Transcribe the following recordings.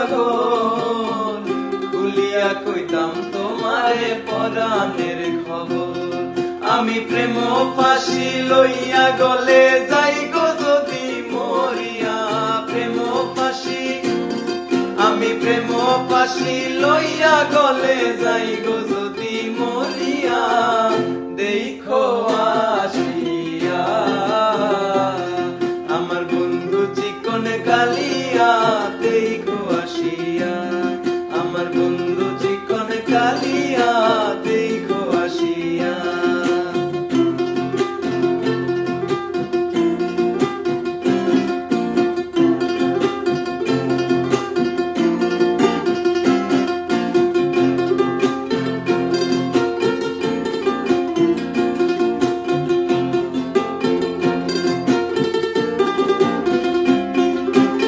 Lagoon ভুলিয়া কইতাম তোমারে পরাণের খবর। আমি প্রেম ফাঁসি লইয়া গলে যাই গো যদি মরিয়া। প্রেম ফাঁসি, আমি প্রেম পাশি লইয়া গলে যাই গো যদি মরিয়া। দেখো বন্ধু চিকন কালিয়াতেই দেখো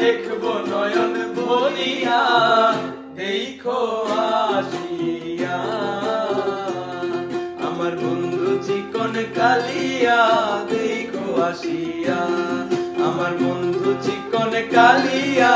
দেখব নয়ন ভরিয়া দেখো আসিয়া। আমার বন্ধু চিকন কালিয়া, দেখো আসিয়া। আমার বন্ধু চিকন কালিয়া